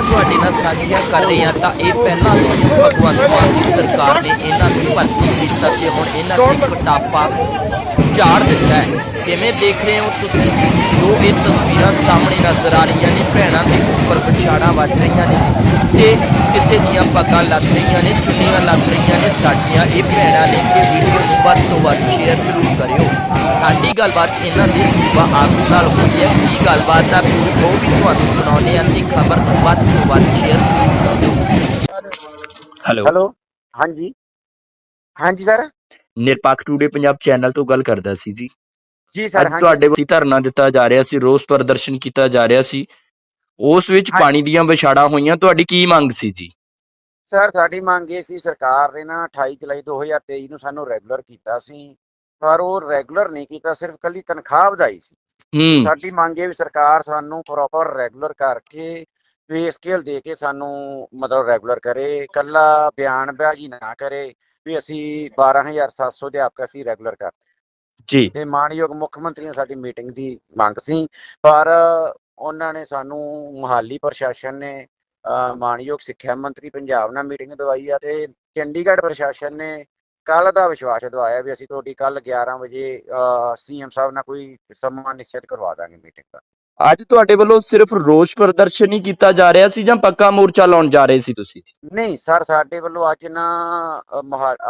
ਤਸਵੀਰਾਂ ਤੁਹਾਡੇ ਨਾਲ ਸਾਂਝੀਆਂ ਕਰ ਰਹੇ ਹਾਂ, ਤਾਂ ਇਹ ਪਹਿਲਾ ਸੀਐਮ ਭਗਵੰਤ ਮਾਨ ਦੀ ਸਰਕਾਰ ਨੇ ਇਹਨਾਂ ਨੂੰ ਭਰਤੀ ਕੀਤਾ ਤੇ ਹੁਣ ਇਹਨਾਂ ਤੇ ਕਟਾਪਾ ਝਾੜ ਦਿੱਤਾ ਹੈ। ਕਿਵੇਂ ਦੇਖ ਰਹੇ ਹੋ ਤੁਸੀਂ? ਜੋ ਇਹ ਤਸਵੀਰਾਂ ਸਾਹਮਣੇ ਨਜ਼ਰ ਆ ਰਹੀਆਂ ਨੇ ਭੈਣਾਂ ਦੇ ਉੱਪਰ ਵਿਛਾੜਾਂ ਵੱਜ ਰਹੀਆਂ ਨੇ ਤੇ ਕਿਸੇ ਦੀਆਂ ਪੱਗਾਂ ਲੱਗ ਰਹੀਆਂ ਨੇ ਚੁੰਨੀਆਂ ਲੱਗ ਰਹੀਆਂ ਨੇ। ਸਾਡੀਆਂ ਇਹ ਭੈਣਾਂ ਨੇ ਤੇ ਵੀਡੀਓ ਨੂੰ ਵੱਧ ਤੋਂ ਵੱਧ ਸ਼ੇਅਰ ਜ਼ਰੂਰ ਕਰਿਓ। ਸਾਡੀ ਗੱਲਬਾਤ ਇਹਨਾਂ ਦੇ ਸੂਬਾ ਆਗੂ ਨਾਲ ਹੋਈ ਹੈ। ਕੀ ਗੱਲਬਾਤ ਹੈ ਪੂਰੀ ਉਹ ਵੀ ਤੁਹਾਨੂੰ ਸੁਣਾਉਂਦੇ ਹਾਂ ਤੇ ਖਬਰ ਨੂੰ ਵੱਧ ਤੋਂ ਵੱਧ ਸ਼ੇਅਰ ਜ਼ਰੂਰ ਕਰਿਓ। ਹੈਲੋ ਹੈਲੋ ਹਾਂਜੀ। ਹਾਂਜੀ ਸਰ ਨਿਰਪੱਖ ਟੂਡੇ ਪੰਜਾਬ ਚੈਨਲ ਤੋਂ ਗੱਲ ਕਰਦਾ ਸੀ ਜੀ। ਜੀ ਸਰ ਅੱਜ ਤੁਹਾਡੇ ਵੱਲੋਂ ਧਰਨਾ ਦਿੱਤਾ ਜਾ ਰਿਹਾ ਸੀ ਰੋਸ ਪ੍ਰਦਰਸ਼ਨ ਕੀਤਾ ਜਾ ਰਿਹਾ ਸੀ। ਉਸ ਵਿੱਚ। ਪਾਣੀ ਦੀਆਂ ਵਿਛਾੜਾਂ ਹੋਈਆਂ ਤੁਹਾਡੀ ਕੀ ਮੰਗ ਸੀ ਜੀ? ਸਰ ਸਾਡੀ ਮੰਗ ਇਹ ਸੀ ਸਰਕਾਰ ਨੇ ਨਾ 28 ਜੁਲਾਈ 2023 ਨੂੰ ਸਾਨੂੰ ਰੈਗੂਲਰ ਕੀਤਾ ਸੀ। ਪਰ ਉਹ ਰੈਗੂਲਰ ਨਹੀਂ ਕੀਤਾ ਸਿਰਫ ਕੱਲੀ ਤਨਖਾਹ ਵਧਾਈ ਸੀ। ਹੂੰ। ਸਾਡੀ ਮੰਗ ਇਹ ਵੀ ਸਰਕਾਰ ਸਾਨੂੰ ਪ੍ਰੋਪਰ ਰੈਗੂਲਰ ਕਰਕੇ ਪੇ ਸਕੇਲ ਦੇ ਕੇ ਸਾਨੂੰ ਮਤਲਬ ਰੈਗੂਲਰ ਕਰੇ ਕੱਲਾ ਬਿਆਨਬਾਜ਼ੀ ਨਾ ਕਰੇ। ਵੀ ਅਸੀਂ 12700 ਅਧਿਆਪਕ ਅਸੀਂ ਰੈਗੂਲਰ ਕਰ ਜੀ। ਤੇ ਮਾਨਯੋਗ ਮੁੱਖ ਮੰਤਰੀ ਨਾਲ ਸਾਡੀ ਮੀਟਿੰਗ ਦੀ ਮੰਗ ਸੀ ਪਰ ਉਹਨਾਂ ਨੇ ਸਾਨੂੰ ਮੁਹਾਲੀ ਪ੍ਰਸ਼ਾਸਨ ਨੇ ਮਾਨਯੋਗ ਸਿੱਖਿਆ ਮੰਤਰੀ ਪੰਜਾਬ ਨਾਲ ਮੀਟਿੰਗ ਦਵਾਈ ਆ ਤੇ ਚੰਡੀਗੜ੍ਹ ਪ੍ਰਸ਼ਾਸਨ ਨੇ ਕੱਲ ਦਾ ਵਿਸ਼ਵਾਸ ਦਵਾਇਆ ਵੀ ਅਸੀਂ ਤੁਹਾਡੀ ਕੱਲ 11 ਵਜੇ ਸੀਐਮ ਸਾਹਿਬ ਨਾਲ ਕੋਈ ਸਮਾਂ ਨਿਸ਼ਚਿਤ ਕਰਵਾ ਦਾਂਗੇ ਮੀਟਿੰਗ ਦਾ। ਅੱਜ ਤੁਹਾਡੇ ਵੱਲੋਂ ਸਿਰਫ ਰੋਸ ਪ੍ਰਦਰਸ਼ਨ ਹੀ ਕੀਤਾ ਜਾ ਰਿਹਾ ਸੀ ਜਾਂ ਪੱਕਾ ਮੋਰਚਾ ਲਾਉਣ ਜਾ ਰਹੇ ਸੀ ਤੁਸੀਂ? ਨਹੀਂ ਸਰ ਸਾਡੇ ਵੱਲੋਂ ਅੱਜ ਨਾ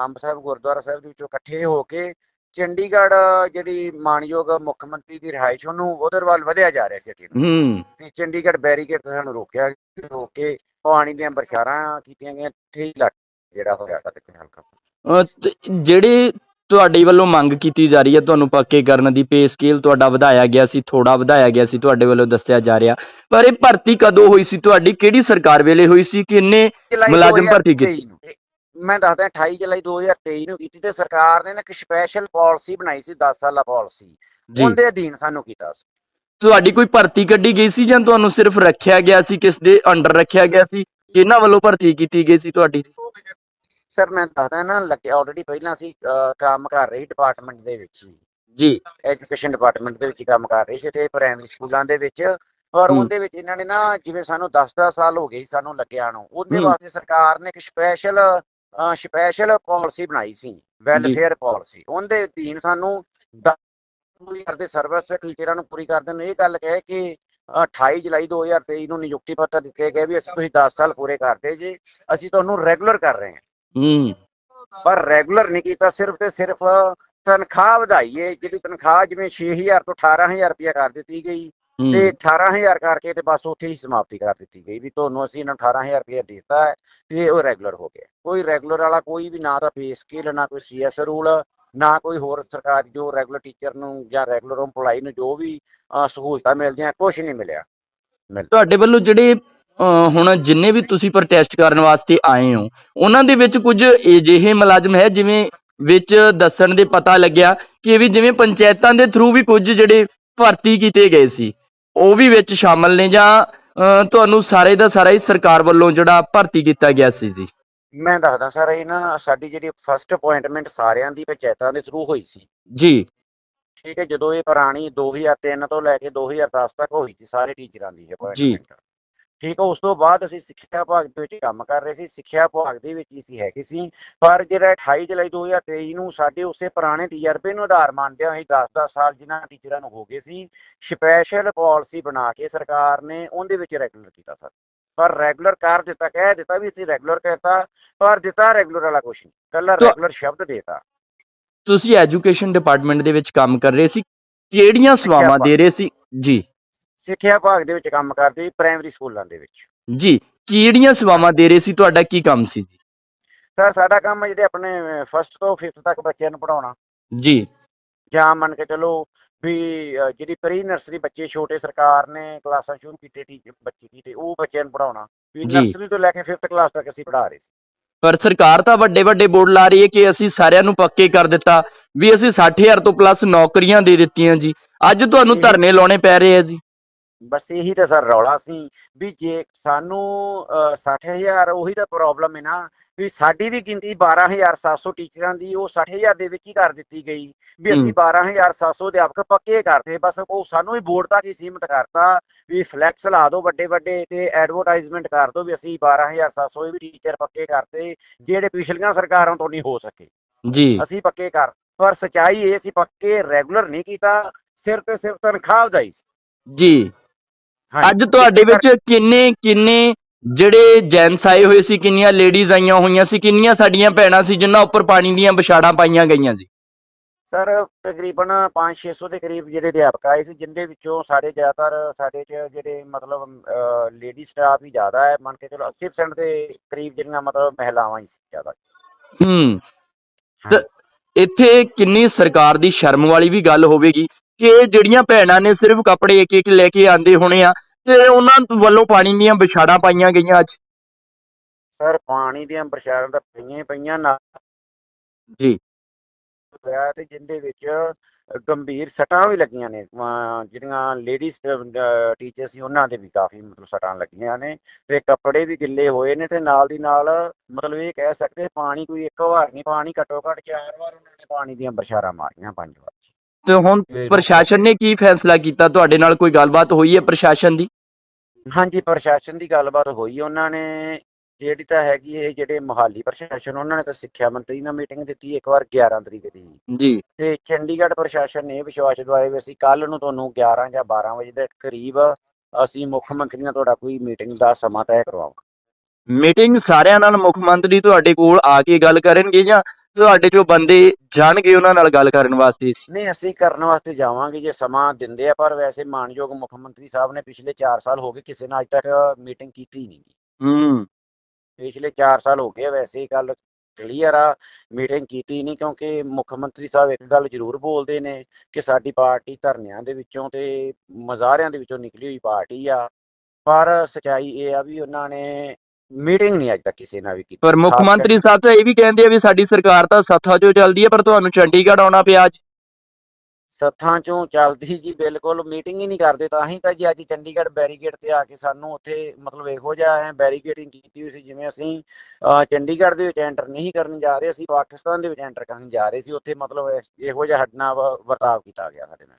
ਅੰਬ ਸਾਹਿਬ ਗੁਰਦੁਆਰਾ ਸਾਹਿਬ ਦੇ ਵਿੱਚੋਂ ਇਕੱਠੇ ਹੋ ਕੇ ਚੰਡੀਗੜ੍ਹ ਜਿਹੜੀ ਮਾਨਯੋਗ ਮੁੱਖ ਮੰਤਰੀ ਦੀ ਰਿਹਾਇਸ਼ ਉਹਨੂੰ ਉਧਰ ਵੱਲ ਵਧਿਆ ਜਾ ਰਿਹਾ ਸੀ ਨੂੰ। ਹੂੰ। ਤੇ ਚੰਡੀਗੜ੍ਹ ਬੈਰੀਕੇਡ ਤੋਂ ਸਾਨੂੰ ਰੋਕਿਆ ਰੋਕ ਕੇ ਪਾਣੀ ਦੀਆਂ ਬਰਸ਼ਾਰਾਂ ਕੀਤੀਆਂ ਗਈਆਂ ਠੀਕ ਲੱਗ ਜਿਹੜਾ ਹੋਇਆ ਤਾਂ ਤੇ ਹਲਕਾ। ਜਿਹੜੇ ਤੁਹਾਡੇ ਵੱਲੋਂ ਮੰਗ ਕੀਤੀ ਜਾ ਰਹੀ ਹੈ ਤੁਹਾਨੂੰ ਪੱਕੇ ਕਰਨ ਦੀ ਪੇ ਸਕੇਲ ਤੁਹਾਡਾ ਵਧਾਇਆ ਗਿਆ ਸੀ ਥੋੜਾ ਵਧਾਇਆ ਗਿਆ ਸੀ ਤੁਹਾਡੇ ਵੱਲੋਂ ਦੱਸਿਆ ਜਾ ਰਿਹਾ। ਪਰ ਇਹ ਭਰਤੀ ਕਦੋਂ ਹੋਈ ਸੀ ਤੁਹਾਡੀ ਕਿਹੜੀ ਸਰਕਾਰ ਵੇਲੇ ਹੋਈ ਸੀ ਕਿੰਨੇ ਮੁਲਾਜ਼ਮ ਭਰਤੀ 2023 ਨੂੰ। ਇਹ ਮੈਂ ਦੱਸਦਾ 28 ਜੁਲਾਈ 2023 ਨੂੰ ਕੀਤੀ ਤੇ ਸਰਕਾਰ ਨੇ ਨਾ ਇੱਕ ਸਪੈਸ਼ਲ ਪਾਲਿਸੀ ਬਣਾਈ ਸੀ 10 ਸਾਲਾ ਪਾਲਿਸੀ ਉਹਦੇ ਅਧੀਨ ਸਾਨੂੰ ਕੀਤਾ ਸੀ। ਤੁਹਾਡੀ ਕੋਈ ਭਰਤੀ ਕੱਢੀ ਗਈ ਸੀ ਜਾਂ ਤੁਹਾਨੂੰ ਸਿਰਫ ਰੱਖਿਆ ਗਿਆ ਸੀ ਕਿਸ ਦੇ ਅੰਡਰ ਰੱਖਿਆ ਗਿਆ ਸੀ? ਕਿਹਨਾਂ ਵੱਲੋਂ ਭਰਤੀ ਕੀਤੀ ਗਈ ਸੀ ਤੁਹਾਡੀ? ਸਰ ਮੈਂ ਦੱਸਦਾ ਨਾ ਲੱਗੇ ਆਲਰੇਡੀ ਪਹਿਲਾਂ ਅਸੀਂ ਅਹ, ਕੰਮ ਕਰ ਰਹੀ ਡਿਪਾਰਟਮੈਂਟ ਦੇ ਵਿੱਚ ਜੀ। ਐਜੂਕੇਸ਼ਨ ਡਿਪਾਰਟਮੈਂਟ ਦੇ ਵਿੱਚ ਕੰਮ ਕਰ ਰਹੀ ਸੀ ਤੇ ਪ੍ਰਾਇਮਰੀ ਸਕੂਲਾਂ ਦੇ ਵਿੱਚ। ਔਰ ਹੂੰ। ਉਹਦੇ ਵਿੱਚ ਇਹਨਾਂ ਨੇ ਨਾ ਜਿਵੇਂ ਸਾਨੂੰ 10-10 ਸਾਲ ਹੋ ਗਏ ਸੀ ਸਾਨੂੰ ਲੱਗਿਆ ਨੂੰ ਉਹਦੇ ਹੂੰ। ਵਾਸਤੇ ਸਰਕਾਰ ਨੇ ਇੱਕ ਸਪੈਸ਼ਲ ਸਪੈਸ਼ਲ ਪਾਲਿਸੀ ਬਣਾਈ ਸੀ ਵੈਲਫੇਅਰ ਪਾਲਿਸੀ ਉਹਦੇ ਅਧੀਨ ਸਾਨੂੰ ਦਸ ਪੂਰੀ ਕਰਦੇ ਸਰਵਿਸ ਟੀਚਰਾਂ ਨੂੰ ਪੂਰੀ ਕਰਦੇ ਨੂੰ ਇਹ ਗੱਲ ਕਹੇ ਕਿ ਅ, 28 ਜੁਲਾਈ 2023 ਨੂੰ ਨਿਯੁਕਤੀ ਪੱਤਰ ਦਿੱਤੇ ਗਏ ਵੀ ਅਸੀਂ ਤੁਸੀਂ 10 ਸਾਲ ਪੂਰੇ ਕਰਦੇ ਜੀ ਅਸੀਂ ਤੁਹਾਨੂੰ ਰੈਗੂਲਰ ਕਰ ਰਹੇ ਹਾਂ। ਹੂੰ। ਪਰ ਰੈਗੂਲਰ ਨਹੀਂ ਕੀਤਾ ਸਿਰਫ ਤੇ ਸਿਰਫ ਤਨਖਾਹ ਵਧਾਈ ਹੈ ਜਿਹੜੀ ਤਨਖਾਹ ਜਿਵੇਂ 6000 ਤੋਂ 18000 ਰੁਪਇਆ ਕਰ ਦਿੱਤੀ ਗਈ। ਤੇ 18000 ਕਰਕੇ ਤੇ ਬਸ ਉੱਥੇ ਹੀ ਸਮਾਪਤੀ ਕਰ ਦਿੱਤੀ ਗਈ ਵੀ ਤੁਹਾਨੂੰ ਅਸੀਂ ਇਹਨਾਂ ਨੂੰ 18000 ਰੁਪਇਆ ਦਿੱਤਾ ਹੈ ਤੇ ਉਹ ਰੈਗੂਲਰ ਹੋ ਗਿਆ। ਕੋਈ ਰੈਗੂਲਰ ਵਾਲਾ ਕੋਈ ਵੀ ਨਾ ਤਾਂ ਪੇ ਸਕੇਲ ਨਾ ਕੋਈ ਸੀਐਸ ਰੂਲ ਨਾ ਕੋਈ ਹੋਰ ਸਰਕਾਰ ਜੋ ਰੈਗੂਲਰ ਟੀਚਰ ਨੂੰ ਜਾਂ ਰੈਗੂਲਰ EMPLOYE ਨੂੰ ਜੋ ਵੀ ਸਹੂਲਤਾਂ ਮਿਲਦੀਆਂ ਕੁਝ ਨਹੀਂ ਮਿਲਿਆ। ਤੁਹਾਡੇ ਵੱਲੋਂ ਜਿਹੜੇ ਹੁਣ ਜਿੰਨੇ ਵੀ ਤੁਸੀਂ ਪ੍ਰੋਟੈਸਟ ਕਰਨ ਵਾਸਤੇ ਆਏ ਹੋ ਉਹਨਾਂ ਦੇ ਵਿੱਚ ਕੁਝ ਅਜਿਹੇ ਮੁਲਾਜ਼ਮ ਹੈ ਜਿਵੇਂ ਵਿੱਚ ਦੱਸਣ ਦੇ ਪਤਾ ਲੱਗਿਆ ਕਿ ਵੀ ਜਿਵੇਂ ਪੰਚਾਇਤਾਂ ਦੇ ਥਰੂ ਵੀ ਕੁਝ ਜਿਹੜੇ ਭਰਤੀ ਕੀਤੇ ਗਏ ਸੀ ਉਹ ਵੀ ਵਿੱਚ ਸ਼ਾਮਲ ਨੇ ਜਾਂ ਤੁਹਾਨੂੰ ਸਾਰੇ ਦਾ ਸਾਰਾ ਹੀ ਸਰਕਾਰ ਵੱਲੋਂ ਜਿਹੜਾ ਭਰਤੀ ਕੀਤਾ ਗਿਆ ਸੀ ਜੀ। ਮੈਂ ਦੱਸਦਾ ਸਰ ਇਹ ਨਾ ਸਾਡੀ ਜਿਹੜੀ ਫਸਟ ਅਪਾਇੰਟਮੈਂਟ ਸਾਰਿਆਂ ਦੀ ਪੰਚਾਇਤਾਂ ਦੇ ਥਰੂ ਹੋਈ ਸੀ। ਜੀ। ਠੀਕ ਹੈ ਜਦੋਂ ਇਹ ਪੁਰਾਣੀ 2003 ਤੋਂ ਲੈ ਕੇ 2010 ਤੱਕ ਹੋਈ ਸੀ ਸਾਰੇ ਟੀਚਰਾਂ ਦੀ ਅਪਾਇੰਟਮੈਂਟ ਠੀਕ ਹੈ ਉਸ ਤੋਂ ਬਾਅਦ ਅਸੀਂ ਸਿੱਖਿਆ ਵਿਭਾਗ ਦੇ ਵਿੱਚ ਕੰਮ ਕਰ ਰਹੇ ਸੀ ਸਿੱਖਿਆ ਵਿਭਾਗ ਦੇ ਵਿੱਚ ਹੀ ਸੀ ਹੈਗੇ ਸੀ। ਪਰ ਜਿਹੜਾ 28 ਜੁਲਾਈ 2023 ਨੂੰ ਸਾਡੇ ਉਸੇ ਪੁਰਾਣੇ ਤਜਰਬੇ ਨੂੰ ਆਧਾਰ ਮੰਨਦਿਆਂ ਅਸੀਂ 10-10 ਸਾਲ ਜਿਨ੍ਹਾਂ ਟੀਚਰਾਂ ਨੂੰ ਹੋ ਗਏ ਸੀ ਸਪੈਸ਼ਲ ਪਾਲਿਸੀ ਬਣਾ ਕੇ ਸਰਕਾਰ ਨੇ ਉਹਦੇ ਵਿੱਚ ਰੈਗੂਲਰ ਕੀਤਾ ਸਰ। ਪਰ ਰੈਗੂਲਰ ਕਰ ਦਿੱਤਾ ਕਹਿ ਦਿੱਤਾ ਵੀ ਅਸੀਂ ਰੈਗੂਲਰ ਕਰਤਾ ਪਰ ਦਿੱਤਾ ਰੈਗੂਲਰ ਵਾਲਾ ਕੁਛ ਨਹੀਂ। ਕੱਲਾ ਰੈਗੂਲਰ ਸ਼ਬਦ ਦੇਤਾ। ਤੁਸੀਂ ਐਜੂਕੇਸ਼ਨ ਡਿਪਾਰਟਮੈਂਟ ਦੇ ਵਿੱਚ ਕੰਮ ਕਰ ਰਹੇ ਸੀ ਕਿਹੜੀਆਂ ਸੇਵਾਵਾਂ ਦੇ ਰਹੇ ਸੀ? ਜੀ। ਸਿੱਖਿਆ ਵਿਭਾਗ ਦੇ ਵਿੱਚ ਕੰਮ ਕਰਦੇ ਸੀ ਪ੍ਰਾਇਮਰੀ ਸਕੂਲਾਂ ਦੇ ਵਿੱਚ। ਜੀ ਕਿਹੜੀਆਂ ਸੇਵਾਵਾਂ ਦੇ ਰਹੇ ਸੀ? ਤੁਹਾਡਾ ਕੀ ਕੰਮ ਸੀ ਜੀ? ਸਰ ਸਾਡਾ ਕੰਮ ਹੈ ਜਿਹੜੇ ਆਪਣੇ ਫਸਟ ਤੋਂ 5th ਤੱਕ ਬੱਚਿਆਂ ਨੂੰ ਪੜਾਉਣਾ ਜੀ। ਜਾਂ ਮੰਨ ਕੇ ਚਲੋ ਵੀ ਅ, ਜਿਹੜੀ ਪ੍ਰੀ ਨਰਸਰੀ ਬੱਚੇ ਛੋਟੇ ਸਰਕਾਰ ਨੇ ਕਲਾਸਾਂ ਸ਼ੁਰੂ ਕੀਤੇ ਟੀਚਰ ਬੱਚੇ ਕੀਤੇ ਉਹ ਬੱਚਿਆਂ ਨੂੰ ਪੜਾਉਣਾ ਵੀ ਜੀ। ਨਰਸਰੀ ਤੋਂ ਲੈ ਕੇ 5th ਕਲਾਸ ਤੱਕ ਅਸੀਂ ਪੜ੍ਹਾ ਰਹੇ ਸੀ। ਪਰ ਸਰਕਾਰ ਤਾਂ ਵੱਡੇ ਵੱਡੇ ਬੋਰਡ ਲਾ ਰਹੀ ਹੈ ਕਿ ਅਸੀਂ ਸਾਰਿਆਂ ਨੂੰ ਪੱਕੇ ਕਰ ਦਿੱਤਾ ਵੀ ਅਸੀਂ 60000 ਤੋਂ ਪਲੱਸ ਨੌਕਰੀਆਂ ਦੇ ਦਿੱਤੀਆਂ ਜੀ। ਅੱਜ ਤੁਹਾਨੂੰ ਧਰਨੇ ਲਾਉਣੇ ਪੈ ਰਹੇ ਆ ਜੀ। ਬਸ ਇਹੀ ਤਾਂ ਸਰ ਰੌਲਾ ਸੀ ਵੀ ਜੇ ਸਾਨੂੰ ਅਹ, 60000 ਉਹੀ ਤਾਂ ਪ੍ਰੋਬਲਮ ਹੈ ਨਾ ਵੀ ਸਾਡੀ ਵੀ ਗਿਣਤੀ 12700 ਟੀਚਰਾਂ ਦੀ ਉਹ 60000 ਦੇ ਵਿੱਚ ਹੀ ਕਰ ਦਿੱਤੀ ਗਈ ਵੀ ਅਸੀਂ ਹੂੰ। 12700 ਅਧਿਆਪਕ ਪੱਕੇ ਕਰਤੇ ਬਸ ਉਹ ਸਾਨੂੰ ਵੀ ਬੋਰਡ ਤੱਕ ਹੀ ਸੀਮਿਤ ਕਰਤਾ ਵੀ ਫਲੈਕਸ ਲਾ ਦਿਓ ਵੱਡੇ ਵੱਡੇ ਤੇ ਐਡਵਰਟਾਈਜ਼ਮੈਂਟ ਕਰ ਦਿਓ ਵੀ ਅਸੀਂ 12700 ਇਹ ਵੀ ਟੀਚਰ ਪੱਕੇ ਕਰਤੇ ਜਿਹੜੇ ਪਿਛਲੀਆਂ ਸਰਕਾਰਾਂ ਤੋਂ ਨਹੀਂ ਹੋ ਸਕੇ। ਜੀ। ਅਸੀਂ ਪੱਕੇ ਕਰ ਪਰ ਸਚਾਈ ਇਹ ਸੀ ਪੱਕੇ ਰੈਗੂਲਰ ਨਹੀਂ ਕੀਤਾ ਸਿਰਫ ਤੇ ਸਿਰਫ ਤਨਖਾਹ ਵਧਾਈ ਜੀ। ਅੱਜ ਤੁਹਾਡੇ ਵਿੱਚ ਕਿੰਨੇ ਕਿੰਨੇ ਜਿਹੜੇ ਜੈਂਟਸ ਆਏ ਹੋਏ ਸੀ ਕਿੰਨੀਆਂ ਲੇਡੀਜ਼ ਆਈਆਂ ਹੋਈਆਂ ਸੀ ਕਿੰਨੀਆਂ ਸਾਡੀਆਂ ਭੈਣਾਂ ਸੀ ਜਿਨ੍ਹਾਂ ਉੱਪਰ ਪਾਣੀ ਦੀਆਂ ਵਿਛਾੜਾਂ ਪਾਈਆਂ ਗਈਆਂ ਸੀ? ਸਰ ਤਕਰੀਬਨ 5-600 ਦੇ ਕਰੀਬ ਜਿਹੜੇ ਅਧਿਆਪਕ ਆਏ ਸੀ ਜਿੰਦੇ ਵਿੱਚੋਂ ਸਾਡੇ ਜ਼ਿਆਦਾਤਰ ਸਾਡੇ ਚ ਜਿਹੜੇ ਮਤਲਬ ਲੇਡੀ ਸਟਾਫ ਹੀ ਜ਼ਿਆਦਾ ਹੈ ਮੰਨ ਕੇ ਚਲੋ 80% ਦੇ ਕਰੀਬ ਜਿਹੜੀਆਂ ਮਤਲਬ ਮਹਿਲਾਵਾਂ ਹੀ ਸੀ ਜ਼ਿਆਦਾ। ਹੂੰ। ਇੱਥੇ ਕਿੰਨੀ ਸਰਕਾਰ ਦੀ ਸ਼ਰਮ ਵਾਲੀ ਵੀ ਗੱਲ ਹੋਵੇਗੀ? ਕਿ ਇਹ ਜਿਹੜੀਆਂ ਭੈਣਾਂ ਨੇ ਸਿਰਫ ਕੱਪੜੇ ਇੱਕ ਇੱਕ ਲੈ ਕੇ ਆਂਦੇ ਹੋਣੇ ਆ ਤੇ ਉਹਨਾਂ ਵੱਲੋਂ ਪਾਣੀ ਦੀਆਂ ਵਿਛਾੜਾਂ ਪਾਈਆਂ ਗਈਆਂ ਅੱਜ। ਸਰ ਪਾਣੀ ਦੀਆਂ ਪ੍ਰਸ਼ਾਰਾਂ ਤਾਂ ਪਈਆਂ ਹੀ ਪਈਆਂ ਨਾ ਜੀ। ਹੋਇਆ ਤੇ ਜਿੰਦੇ ਵਿੱਚ ਗੰਭੀਰ ਸੱਟਾਂ ਵੀ ਲੱਗੀਆਂ ਨੇ। ਜਿਹੜੀਆਂ ਲੇਡੀਜ਼ ਟੀਚਰ ਸੀ ਉਹਨਾਂ ਦੇ ਵੀ ਕਾਫੀ ਮਤਲਬ ਸੱਟਾਂ ਲੱਗੀਆਂ ਨੇ ਤੇ ਕੱਪੜੇ ਵੀ ਗਿੱਲੇ ਹੋਏ ਨੇ ਤੇ ਨਾਲ ਦੀ ਨਾਲ ਮਤਲਬ ਇਹ ਕਹਿ ਸਕਦੇ ਪਾਣੀ ਕੋਈ ਇੱਕ ਵਾਰ ਨਹੀਂ ਪਾਣੀ ਘੱਟੋ ਘੱਟ ਚਾਰ ਵਾਰ ਉਹਨਾਂ ਨੇ ਪਾਣੀ ਦੀਆਂ ਬਰਸ਼ਾਰਾਂ ਮਾਰੀਆਂ ਪੰਜ ਵਾਰ। ਤੇ ਹੁਣ ਪ੍ਰਸ਼ਾਸਨ ਨੇ ਕੀ ਫੈਸਲਾ ਕੀਤਾ? ਤੁਹਾਡੇ ਨਾਲ ਕੋਈ ਗੱਲਬਾਤ ਹੋਈ ਹੈ ਪ੍ਰਸ਼ਾਸਨ ਦੀ? ਹਾਂਜੀ ਪ੍ਰਸ਼ਾਸਨ ਦੀ ਗੱਲਬਾਤ ਹੋਈ। ਉਹਨਾਂ ਨੇ ਜਿਹੜੀ ਤਾਂ ਹੈਗੀ ਇਹ ਜਿਹੜੇ ਮੁਹਾਲੀ ਪ੍ਰਸ਼ਾਸਨ ਉਹਨਾਂ ਨੇ ਤਾਂ ਸਿੱਖਿਆ ਮੰਤਰੀ ਨਾਲ ਮੀਟਿੰਗ ਦਿੱਤੀ ਇੱਕ ਵਾਰ 11 ਤਰੀਕ ਦੀ। ਜੀ। ਤੇ ਚੰਡੀਗੜ੍ਹ ਪ੍ਰਸ਼ਾਸਨ ਨੇ ਵਿਸ਼ਵਾਸ ਦਵਾਇਆ ਵੀ ਅਸੀਂ ਕੱਲ ਨੂੰ ਤੁਹਾਨੂੰ 11 ਜਾਂ 12 ਵਜੇ ਦੇ ਕਰੀਬ ਅਸੀਂ ਮੁੱਖ ਮੰਤਰੀ ਨਾਲ ਤੁਹਾਡਾ ਕੋਈ ਮੀਟਿੰਗ ਦਾ ਸਮਾਂ ਤੈਅ ਕਰਵਾਵਾਂਗੇ। ਮੀਟਿੰਗ ਸਾਰਿਆਂ ਨਾਲ ਮੁੱਖ ਮੰਤਰੀ ਤੁਹਾਡੇ ਕੋਲ ਆ ਕੇ ਗੱਲ ਕਰਨਗੇ ਜਾਂ ਤੁਹਾਡੇ ਚੋਂ ਬੰਦੇ ਜਾਣਗੇ ਉਹਨਾਂ ਨਾਲ ਗੱਲ ਕਰਨ ਵਾਸਤੇ ਨਹੀਂ ਅਸੀਂ ਕਰਨ ਵਾਸਤੇ ਜਾਵਾਂਗੇ ਜੇ ਸਮਾਂ ਦਿੰਦੇ ਆ ਪਰ ਵੈਸੇ ਮਾਨਯੋਗ ਮੁੱਖ ਮੰਤਰੀ ਸਾਹਿਬ ਨੇ ਪਿਛਲੇ 4 ਸਾਲ ਹੋ ਗਏ ਕਿਸੇ ਨਾਲ ਅੱਜ ਤੱਕ ਮੀਟਿੰਗ ਕੀਤੀ ਨਹੀਂ ਹੂੰ। ਪਿਛਲੇ 4 ਸਾਲ ਹੋ ਗਏ ਵੈਸੇ ਹੀ ਗੱਲ ਕਲੀਅਰ ਆ ਮੀਟਿੰਗ ਕੀਤੀ ਨਹੀਂ ਕਿਉਂਕਿ ਮੁੱਖ ਮੰਤਰੀ ਸਾਹਿਬ ਇੱਕ ਗੱਲ ਜ਼ਰੂਰ ਬੋਲਦੇ ਨੇ ਕਿ ਸਾਡੀ ਪਾਰਟੀ ਧਰਨਿਆਂ ਦੇ ਵਿੱਚੋਂ ਤੇ ਮਜ਼ਾਰਿਆਂ ਦੇ ਵਿੱਚੋਂ ਨਿਕਲੀ ਹੋਈ ਪਾਰਟੀ ਆ। ਪਰ ਸਚਾਈ ਇਹ ਆ ਵੀ ਉਹਨਾਂ ਨੇ ਮੀਟਿੰਗ ਨਹੀਂ ਅੱਜ ਤੱਕ ਕਿਸੇ ਨਾਲ ਵੀ ਕੀਤੀ। ਪਰ ਮੁੱਖ ਮੰਤਰੀ ਸਾਹਿਬ ਤਾਂ ਇਹ ਵੀ ਕਹਿੰਦੇ ਆ ਵੀ ਸਾਡੀ ਸਰਕਾਰ ਤਾਂ ਸੱਥਾ ਚੋਂ ਚੱਲਦੀ ਹੈ ਪਰ ਤੁਹਾਨੂੰ ਚੰਡੀਗੜ੍ਹ ਆਉਣਾ ਪਿਆ ਅੱਜ। ਸੱਥਾਂ ਚੋਂ ਚੱਲਦੀ ਜੀ ਬਿਲਕੁਲ ਮੀਟਿੰਗ ਹੀ ਨਹੀਂ ਕਰਦੇ ਤਾਂ ਹੀ ਤਾਂ ਜੀ ਅੱਜ ਚੰਡੀਗੜ੍ਹ ਬੈਰੀਗੇਡ ਤੇ ਆ ਕੇ ਸਾਨੂੰ ਉੱਥੇ ਮਤਲਬ ਇਹੋ ਜਿਹਾ ਹੈ ਬੈਰੀਗੇਡਿੰਗ ਕੀਤੀ ਹੋਈ ਸੀ ਜਿਵੇਂ ਅਸੀਂ ਚੰਡੀਗੜ੍ਹ ਦੇ ਵਿੱਚ ਐਂਟਰ ਨਹੀਂ ਕਰਨ ਜਾ ਰਹੇ ਅਸੀਂ ਪਾਕਿਸਤਾਨ ਦੇ ਵਿੱਚ ਐਂਟਰ ਕਰਨ ਜਾ ਰਹੇ ਸੀ ਉੱਥੇ ਮਤਲਬ ਇਹੋ ਜਿਹਾ ਵ- ਵਰਤਾਵ ਕੀਤਾ ਗਿਆ ਸਾਡੇ ਨਾਲ।